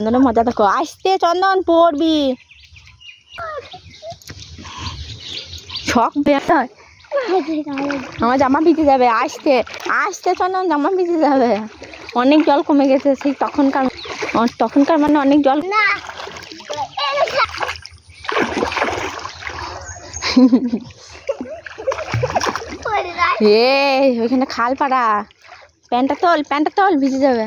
চন্দনের মজা দেখো। আসতে চন্দন পড়বি শখ আমার জামা ভিজে যাবে আসতে। আসতে চন্দন জামা ভিজে যাবে। অনেক জল কমে গেছে সেই তখনকার তখনকার মানে অনেক জল এ ওইখানে খাল পাড়া। প্যান্টটা তোল প্যান্টটা তোল ভিজে যাবে।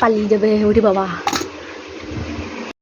পালিয়ে যাবে ওরে বাবা